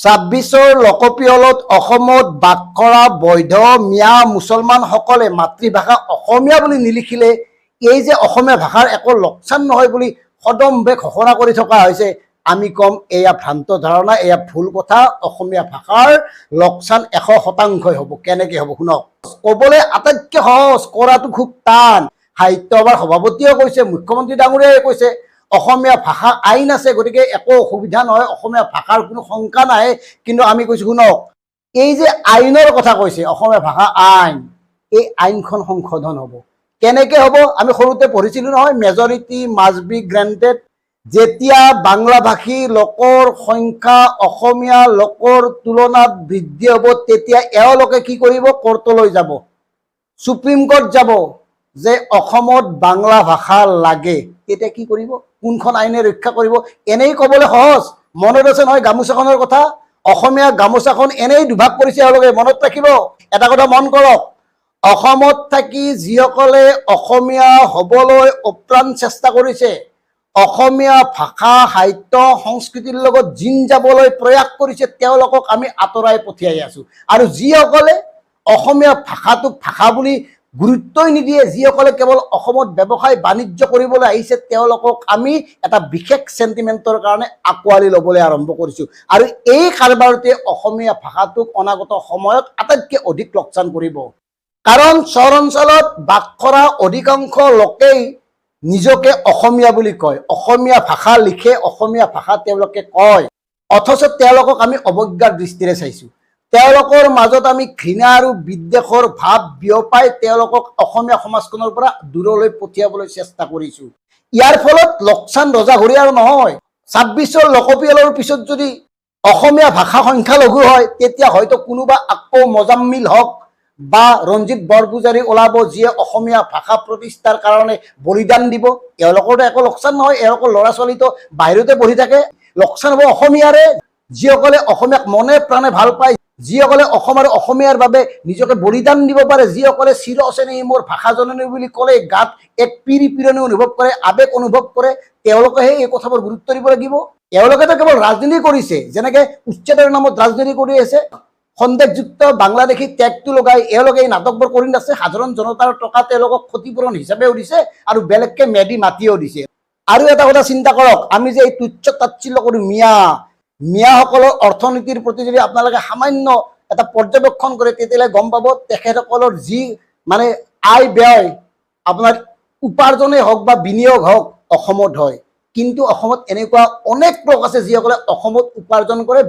ছাব্বিছৰ লোকপিয়লত অসমত বাস কৰা বৈধ মিয়া মুছলমানসকলে মাতৃভাষা অসমীয়া বুলি নিলিখিলে, এই যে অসমীয়া ভাষাৰ একো লোকচান নহয় বুলি সদম্বে ঘোষণা কৰি থকা হৈছে, আমি ক'ম এয়া ভ্ৰান্ত ধাৰণা, এয়া ভুল কথা, অসমীয়া ভাষাৰ লোকচান এশ শতাংশই হ'ব। কেনেকে হ'ব শুনক? ক'বলৈ আটাইতকৈ সহজ, কৰাটো খুব টান। সাহিত্য সভাপতিয়েও কৈছে, মুখ্যমন্ত্ৰী ডাঙৰীয়াই কৈছে অসমীয়া ভাষা আইন আছে, গতিকে একো অসুবিধা নহয়, অসমীয়া ভাষাৰ কোনো শংকা নাই, কিন্তু আমি কৈছোঁ শুনক, এই যে আইনৰ কথা কৈছে, অসমীয়া ভাষা আইন, এই আইনখন সংশোধন হ'ব। কেনেকে হ'ব? আমি সৰুতে পঢ়িছিলোঁ নহয় মেজৰিটি মাষ্ট বি গ্ৰেণ্টেড যেতিয়া বাংলাভাষী লোকৰ সংখ্যা অসমীয়া লোকৰ তুলনাত বৃদ্ধি হ'ব, তেতিয়া এওঁলোকে কি কৰিব? কৰ্টলৈ যাব। সুপ্ৰিম কোৰ্ট যাব যে অসমত বাংলা ভাষা লাগে। তেতিয়া কি কৰিব কোনখন আইনে ৰক্ষা কৰিব এনেই ক'বলৈ সহজ। মনত আছে নহয় গামোচাখনৰ কথা? অসমীয়া গামোচাখন এনেই দুভাগ কৰিছে এওঁলোকে মনত ৰাখিব। এটা কথা মন কৰক। অসমত থাকি যিসকলে অসমীয়া হ'বলৈ অপ্ৰাণ চেষ্টা কৰিছে, অসমীয়া ভাষা, সাহিত্য, সংস্কৃতিৰ লগত জিন যাবলৈ প্ৰয়াস কৰিছে, তেওঁলোকক আমি আঁতৰাই পঠিয়াই আছো। আৰু যিসকলে অসমীয়া ভাষাটোক ভাষা বুলি গুৰুত্বই নিদিয়ে যিসকলে কেৱল অসমত ব্যৱসায় বাণিজ্য কৰিবলৈ আহিছে, তেওঁলোকক আমি এটা বিশেষ চেণ্টিমেণ্টৰ কাৰণে আঁকোৱালি ল'বলৈ আৰম্ভ কৰিছোঁ। আৰু এই কাৰবাৰতে অসমীয়া ভাষাটোক অনাগত সময়ত আটাইতকৈ অধিক লোকচান কৰিব। কাৰণ চৰ অঞ্চলত বাস কৰা অধিকাংশ লোকেই নিজকে অসমীয়া বুলি কয়। অসমীয়া ভাষা লিখে, অসমীয়া ভাষা তেওঁলোকে কয়। অথচ তেওঁলোকক আমি অৱজ্ঞাৰ দৃষ্টিৰে চাইছোঁ। তেওঁলোকৰ মাজত আমি ঘৃণা আৰু বিদ্বেষৰ ভাৱ বিয়পাই তেওঁলোকক অসমীয়া সমাজখনৰ পৰা দূৰলৈ পঠিয়াবলৈ চেষ্টা কৰিছোঁ। ইয়াৰ ফলত লোকচান ৰজাঘৰী আৰু নহয় ছাব্বিছৰ লোকপিয়লৰ পিছত যদি অসমীয়া ভাষা সংখ্যালঘু হয়, তেতিয়া হয়তো কোনোবা আকৌ মজাম্মিল হওক বা ৰঞ্জিত বৰপূজাৰী ওলাব, যিয়ে অসমীয়া ভাষা প্ৰতিষ্ঠাৰ কাৰণে বলিদান দিব। এওঁলোকৰতো একো লোকচান নহয়, এওঁলোকৰ ল'ৰা ছোৱালীতো বাহিৰতে পঢ়ি থাকে। লোকচান হ'ব অসমীয়াৰে, যিসকলে অসমীয়াক মনে প্ৰাণে ভালো পায় যিসকলে অসম আৰু অসমীয়াৰ বাবে নিজকে বলিদান দিব পাৰে, যিসকলে চিৰ অচেনে মোৰ ভাষা জননী বুলি ক'লে, গাত এক পিৰি পিৰণি অনুভৱ কৰে আৱেগ অনুভৱ কৰে, তেওঁলোকেহে এই কথাবোৰ গুৰুত্ব দিব লাগিব। এওঁলোকেতো কেৱল ৰাজনীতি কৰিছে, যেনেকে উচ্ছেদৰ নামত ৰাজনীতি কৰি আছে, সন্দেহযুক্ত বাংলাদেশী টেগটো লগাই এওঁলোকে এই নাটকবোৰ কৰি আছে, সাধাৰণ জনতাৰ টকা তেওঁলোকক ক্ষতিপূৰণ হিচাপেও দিছে আৰু বেলেগকে মেদি মাতিও দিছে। আৰু এটা কথা চিন্তা কৰক, আমি যে এই তুচ্ছ তাচ্ছিল্য কৰোঁ, মিয়া মিয়াসকলৰ অৰ্থনীতিৰ প্ৰতি যদি আপোনালোকে সামান্য এটা পৰ্যবেক্ষণ কৰে, তেতিয়াহ'লে গম পাব তেখেতসকলৰ যি মানে আয় ব্যয় আপোনাৰ উপাৰ্জনেই হওক বা বিনিয়োগ হওক অসমত হয়। কিন্তু অসমত এনেকুৱা অনেক লোক আছে যিসকলে অসমত উপাৰ্জন কৰে